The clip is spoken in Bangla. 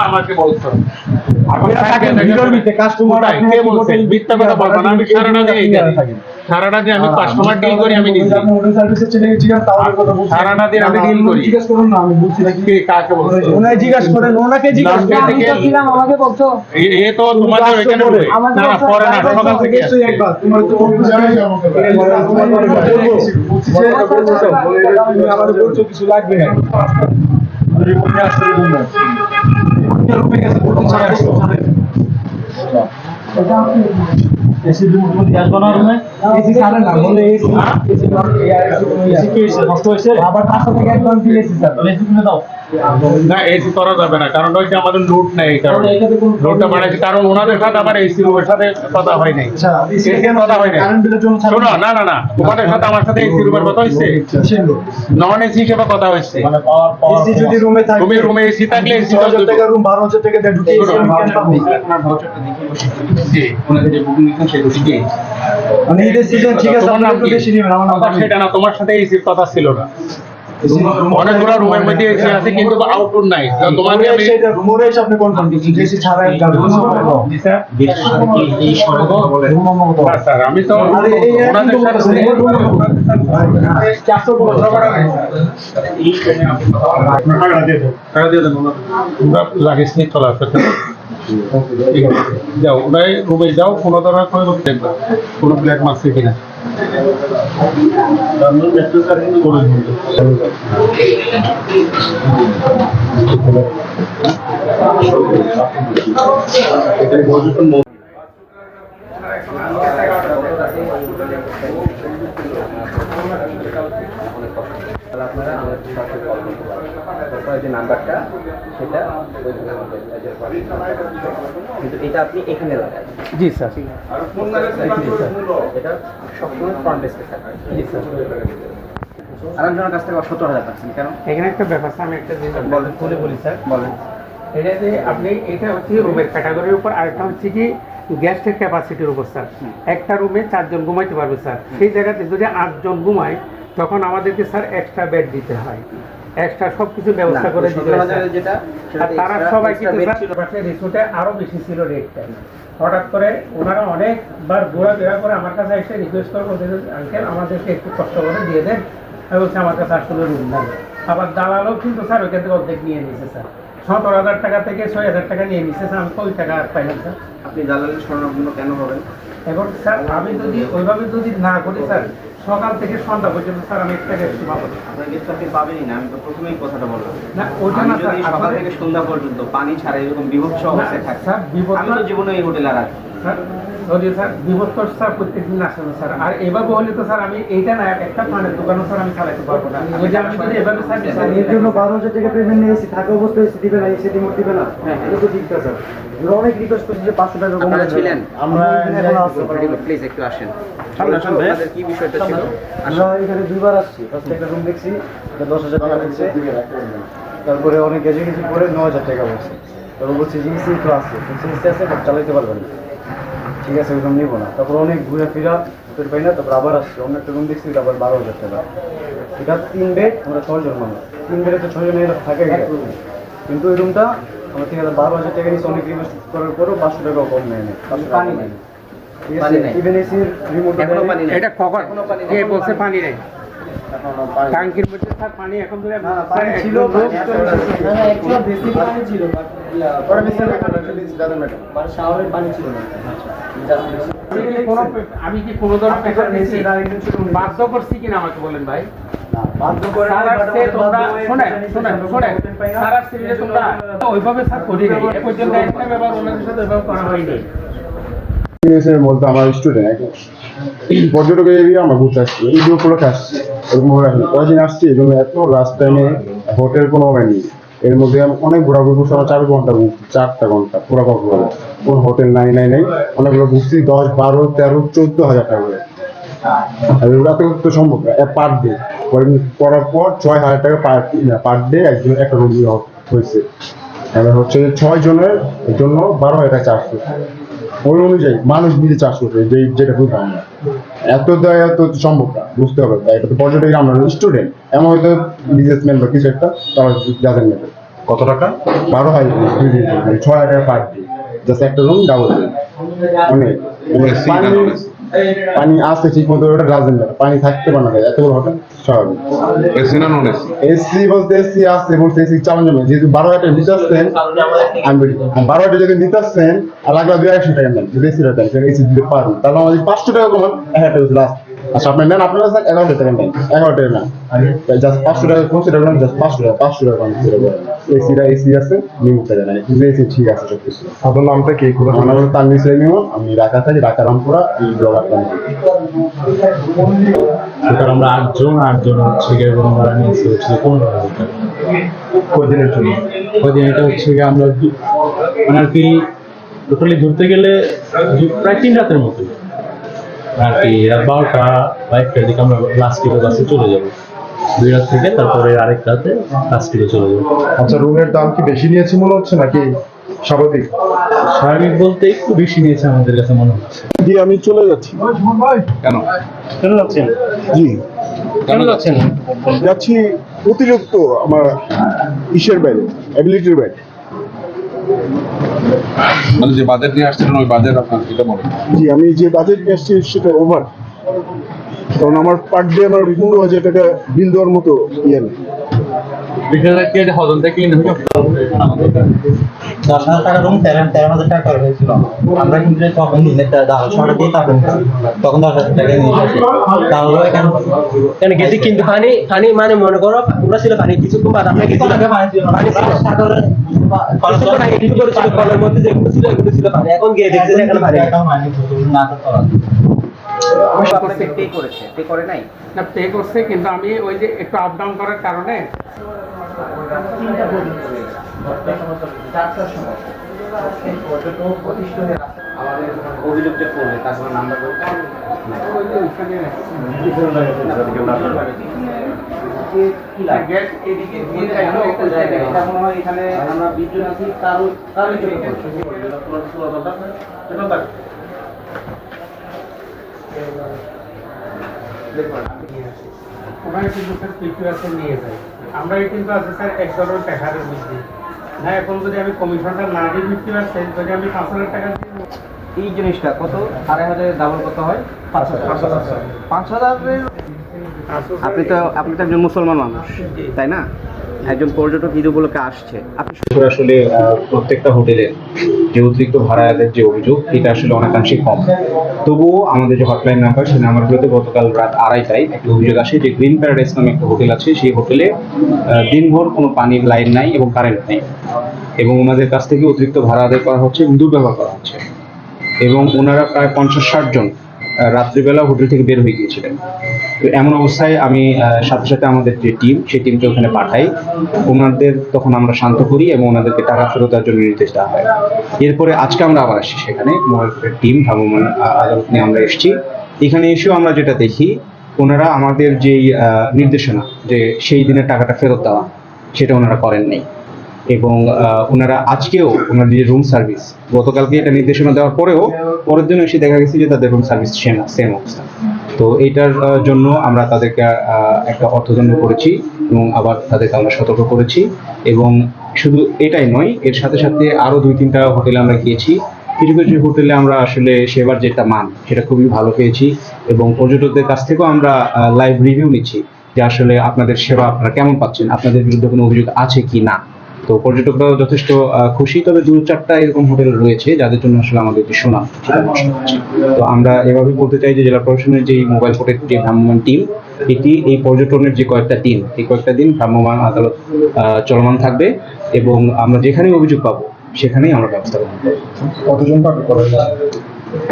আমাকে বলছো কাস্টমার কে বলছে? মিথ্যা কথা বলব না, আমি সারাটা এখানে। সারাটা দিয়ে আমি কাস্টমার ডিল করি আমি নিজে হোটেল সার্ভিসের ছেলে তাহলে কথা বলছি। সারাটা দিন আমি deal করি। জিজ্ঞেস করুন না আমি বলছি নাকি? কে কাকে বলছো? ওনাকে জিজ্ঞাসা করেন ওনাকে জিজ্ঞাসা করেন। আমি তো ছিলাম আমাকে বলছো। এ- তো তোমাদের পরে। না না পরে না সকাল থেকে একবার। তোমার তো জানাই আমাকে আমাদের বলছো কিছু লাগবে না আমি বলে আসতে দিব না। রুমে গেছে বলতে ছাড়া এসি রুম মধ্যে আসব না রুমে এসি ছাড়ে না এসি এসি করা যাবে না কারণ ওই যে আমাদের লুট নেই কারণে। লুটটা বাড়াইছে কারণ ওনাদের সাথে আমার এসি রুমের সাথে কথা হয় নাই। আচ্ছা কথা হয় নাই। শোনো না না না তোমাদের সাথে আমার সাথে এসি রুমের কথা হয়েছে। নন এসি হিসেবে কথা হয়েছে। রুমে থাকে তুমি রুমে এসি থাকলে এসি টাকা রুম বারো হাজার পাবো? মানে ঈদের সিজন ঠিক আছে তোমার একটু বেশি নেবেন আমার কথা সেটা না তোমার সাথে এসির কথা ছিল না অনেকগুলো রুমের মধ্যে এসি আছে কিন্তু আউটডোর নাই তোমাকে আমি রুমে এসে আপনি কোন কোন এসি ছাড়া একটা রুম স্যার আমার আমি তো এই ওনাদের সাথে লাগেজ নিয়ে চলে যাও ওরাই রুমে যাও কোনো ধরনের কোনো দেখবে। কোনো ব্ল্যাক মার্কস কিনা আপনারা আমাদের যে নাম্বারটা সেটা কিন্তু এটা আপনি এখানে লাগান। জি স্যার। এটা সবসময় ফ্রন্ট ডেস্কে থাকে। জি স্যার। আরেকজনের কাছ থেকে সত্তর হাজার পাচ্ছেন কেন? এখানে একটা ব্যাপার আমি একটা জিনিস বলেন। বলে বলি স্যার। বলেন। এটা যে আপনি এটা হচ্ছে রুমের ক্যাটাগরির উপর আরেকটা হচ্ছে কি গ্যাসের ক্যাপাসিটির উপর স্যার। একটা রুমে চারজন ঘুমাইতে পারবে স্যার। সেই জায়গাতে যদি আটজন ঘুমায় তখন আমাদেরকে স্যার এক্সট্রা বেড দিতে হয়। এক্সট্রা সব কিছু ব্যবস্থা করে যেটা আর তারা সবাই কিন্তু স্যার রিসোর্টে আরও বেশি ছিল রেটটা হঠাৎ করে ওনারা অনেকবার ঘোরাফেরা করে আমার কাছে এসে রিকোয়েস্ট করে বলতে আঙ্কেল আমাদেরকে একটু কষ্ট করে দিয়ে দেন। আমি বলছি আমার কাছে আসলে রুম নাই। আবার দালালও কিন্তু স্যার ওইখান থেকে অর্ধেক নিয়ে নিয়েছে স্যার। সতেরো হাজার টাকা থেকে ছয় হাজার টাকা নিয়ে নিচ্ছে স্যার আমি ওই টাকা আর পাইলাম স্যার। আপনি দালালের স্বর্ণাপন্ন কেন হবেন? এবং স্যার আমি যদি ওইভাবে যদি না করি স্যার সকাল থেকে সন্ধ্যা পর্যন্ত স্যার আমি একটা গ্যাস পাবো। আপনার কিন্তু আপনি পাবেনই না আমি তো প্রথমেই কথাটা বললাম না ওটা না স্যার সকাল থেকে সন্ধ্যা পর্যন্ত পানি ছাড়া এরকম বিভৎস অবস্থায় থাকে স্যার বিপদ আমি তো জীবনে এই হোটেলে রাখি স্যার যদি স্যার স্যার প্রত্যেক দিন স্যার। আর এভাবে হলে তো স্যার আমি এইটা না একটা পানের দোকানও স্যার আমি চালাতে পারব না। ওই যে আমি যদি এভাবে স্যার স্যার এর জন্য বারো হাজার টাকা পেমেন্ট নিয়ে এসি থাকা অবস্থায় এসি দিবে না এসি রিমোট দিবে না। এটা তো ঠিক আছে আমরা অনেক রিকোয়েস্ট করছি যে পাঁচশো টাকা আপনারা ছিলেন? আমরা এখানে এখন আসছি। প্লিজ একটু আসেন। কি বিষয়টা ছিল? আমরা এখানে দুইবার আসছি। ফার্স্টে একটা রুম দেখছি দশ হাজার টাকা তারপরে অনেক গেছে গেছি পরে ন হাজার টাকা বলছে তারপর বলছে তো আছে। বলছে আছে চালাইতে পারবেন না। ঠিক আছে ওরকম নিবো না। তারপর অনেক ঘুরে ফিরা তোর পাই না তারপর আবার আসছি। অন্য একটা রুম দেখছি এটা আবার বারো হাজার টাকা। এটা তিন বেড আমরা ছজন মানুষ। তিন বেডে তো ছজন এরা থাকে কিন্তু ওই রুমটা আমরা ঠিক আছে বারো হাজার টাকা নিচ্ছে অনেক রিকোয়েস্ট করার পরও পাঁচশো টাকাও কম নেয় না পানি নেই। ঠিক আছে ইভেন এসির রিমোট এখনও পানি নেই। এটা কখন কে। বলছে পানি নেই? ট্যাঙ্কির মধ্যে স্যার পানি এখন ধরে ছিল, পানি ছিল মানে শাওয়ারের পানি ছিল না। আমি কি কোনো আমি কি কোনো ধরনের বাধ্য করছি কিনা আমাকে বলেন ভাই। ওইভাবে স্যার করি পর্যন্ত একটা ব্যাপার ওনাদের সাথে ওইভাবে করা হয়নি। আমার স্টুডেন্ট পর্যটক এরিয়া আমরা ঘুরতে আসছি এই উপলক্ষে আসছি। এরকম ভাবে আসি কদিন আসছি এই এত কোনো এর মধ্যে আমি অনেক ঘোরাঘুরি চার ঘণ্টা চারটা ঘণ্টা পুরো কক্সবাজার কোন হোটেল নাই নাই নাই। অনেকগুলো ঘুরছি, দশ, বারো, তেরো, চোদ্দ হাজার টাকা করে। আর তো সম্ভব পার ডে করার পর ছয় হাজার টাকা পার পার ডে একজন একটা রুম হয়েছে। এবার হচ্ছে ছয় জনের জন্য বারো হাজার টাকা চার্জ ওই অনুযায়ী মানুষ মিলে চাষ করছে যেটা বুঝলাম না। এত দেওয়া এত সম্ভব না বুঝতে হবে এটা তো পর্যটক আমরা স্টুডেন্ট এমন হয়তো বিজনেসম্যান বা কিছু একটা তারা যাদের নেবে। কত টাকা? বারো হাজার মানে ছয় হাজার টাকা পার ডে জাস্ট একটা রুম ডাবল অনেক। মানে পানি আসতে ঠিক মতো ওটা রাজেন না। পানি থাকতে পারে না এত বড় হোটেল স্বাভাবিক। এসি না নন এসি এসি বলতে এসি আসছে বলতে এসি চালানো যাবে যেহেতু বারো হাজার নিতে আসছেন আমি আর বারো হাজার যদি নিতে আসছেন আর আগে দুই একশো টাকা নেন যদি এসি রাখেন এসি দিতে পারবেন তাহলে আমাদের পাঁচশো টাকা কমান এক হাজার টাকা লাস্ট আচ্ছা আপনার নেন আপনার কাছে এগারো টাকা নেন এগারো টাকা নেন। জাস্ট পাঁচশো টাকা পঁচিশ টাকা জাস্ট পাঁচশো টাকা পাঁচশো টাকা কম এসিটা এসি আছে লিমিট টাকা নেন এসি ঠিক আছে সব কিছু আপনার নামটা কি? করে আমার নাম তানভীর ইসলাম আমি ঢাকা থাকি ঢাকা রামপুরা এই ব্লগার সেটা আমরা আটজন আটজন হচ্ছে গিয়ে রুম ভাড়া নিয়েছি হচ্ছে পনেরো হাজার টাকা। কদিনের জন্য? ওই দিন এটা হচ্ছে গিয়ে আমরা মানে আর কি টোটালি ধরতে গেলে প্রায় তিন রাতের মতো। আর কি রাত বারোটা বা একটার দিকে আমরা লাস্টিকের বাসে চলে যাব। দুই রাত থেকে তারপরে আরেক রাতে লাস্টিকে চলে যাব। আচ্ছা রুমের দাম কি বেশি নিয়েছে মনে হচ্ছে নাকি স্বাভাবিক? স্বাভাবিক বলতে একটু বেশি নিয়েছে আমাদের কাছে মনে হচ্ছে। জি আমি চলে যাচ্ছি। কেন? কেন যাচ্ছেন? জি। কেন যাচ্ছেন? যাচ্ছি অতিরিক্ত আমার ইসের বাইরে অ্যাবিলিটির বাইরে। মানে যে বাজেট নিয়ে আসছিলেন, ওই বাজেট আপনার এটা বলেন? জি, আমি যে বাজেট নিয়ে আসছি সেটা ওভার কারণ আমার পার ডে আমার পনেরো হাজার টাকা বিল দেওয়ার মতো ইয়ে নেই বিশ হাজার টাকা থেকে দশ হাজার টাকা রুম তেরো তেরো হাজার টাকা হয়েছিল। আমরা কিন্তু তখন দিনে দশটা দিয়ে তারপরে তখন দশ হাজার টাকা নিয়ে তাহলে এখানে কেন গেছি কিন্তু পানি পানি মানে মনে করো পুরো ছিল পানি বাদ আমরা গেছি পানি ছিল কিছুক্ষণ আগে ছিল। কলের মধ্যে যেগুলো ছিল এগুলো ছিল পানি। এখন গিয়ে দেখছি এখানে পানি। না পে করেছে পে করে নাই? না পে করছে কিন্তু আমি ওই যে একটু আপ ডাউন করার কারণে করবে তার নাম্বার মনে হয় এখানে আমরা বিদ্যুৎ আছি তারও তারই ওখানে কিন্তু স্যার নিয়ে যায়। আমরাই কিন্তু আছে স্যার এক ডলার টাকার বুঝছি না এখন যদি আমি কমিশনটা না দিই ফিফটি পার্সেন্ট যদি আমি পাঁচ হাজার টাকা এই জিনিসটা কত? আড়াই হাজার ডাবল কত হয়? পাঁচ হাজার। পাঁচ হাজারের আপনি তো আপনি তো একজন মুসলমান মানুষ তাই না? একজন পর্যটক ঈদ উপলক্ষে আসছে। আসলে প্রত্যেকটা হোটেলে যে অতিরিক্ত ভাড়াদের যে অভিযোগ, এটা আসলে অনেকাংশে কম। তবুও আমাদের যে হটলাইন নাম্বার সেই নাম্বারগুলোতে গতকাল রাত আড়াইটায় একটা অভিযোগ আসে যে গ্রিন প্যারাডাইস নামে একটা হোটেল আছে। সেই হোটেলে দিনভর কোনো পানির লাইন নাই এবং কারেন্ট নেই এবং ওনাদের কাছ থেকে অতিরিক্ত ভাড়া আদায় করা হচ্ছে এবং দুর্ব্যবহার করা হচ্ছে। এবং ওনারা প্রায় পঞ্চাশ ষাট জন রাত্রিবেলা হোটেল থেকে বের হয়ে গিয়েছিলেন। তো এমন অবস্থায় আমি সাথে সাথে আমাদের যে টিম, সেই টিমকে ওখানে পাঠাই। ওনাদের তখন আমরা শান্ত করি এবং ওনাদেরকে টাকা ফেরত দেওয়ার জন্য নির্দেশ দেওয়া হয়। এরপরে আজকে আমরা আবার আসি সেখানে টিম, ভ্রাম্যমাণ আদালত নিয়ে আমরা এসেছি। এখানে এসেও আমরা যেটা দেখি, ওনারা আমাদের যেই নির্দেশনা যে সেই দিনের টাকাটা ফেরত দেওয়া, সেটা ওনারা করেননি। এবং ওনারা আজকেও ওনাদের যে রুম সার্ভিস গতকালকে এটা নির্দেশনা দেওয়ার পরেও পরের দিন এসে দেখা গেছে যে তাদের রুম সার্ভিস সেম সেম অবস্থা। তো এইটার জন্য আমরা তাদেরকে একটা অর্থদণ্ড করেছি এবং আবার তাদেরকে আমরা সতর্ক করেছি এবং শুধু এটাই নয়, এর সাথে সাথে আরও দুই তিনটা হোটেলে আমরা গিয়েছি। কিছু কিছু হোটেলে আমরা আসলে সেবার যেটা মান, সেটা খুবই ভালো পেয়েছি এবং পর্যটকদের কাছ থেকেও আমরা লাইভ রিভিউ নিচ্ছি যে আসলে আপনাদের সেবা আপনারা কেমন পাচ্ছেন, আপনাদের বিরুদ্ধে কোনো অভিযোগ আছে কি না। তো পর্যটকরাও যথেষ্ট খুশি। তবে দু চারটা এরকম হোটেল রয়েছে যাদের জন্য আসলে আমাদের সুনাম তো আমরা এভাবে বলতে চাই যে জেলা প্রশাসনের যে মোবাইল কোর্টের যে ভ্রাম্যমান টিম এটি এই পর্যটনের যে কয়েকটা দিন, এই কয়েকটা দিন ভ্রাম্যমান আদালত চলমান থাকবে এবং আমরা যেখানেই অভিযোগ পাবো, সেখানেই আমরা ব্যবস্থা করব। কতজন পাবে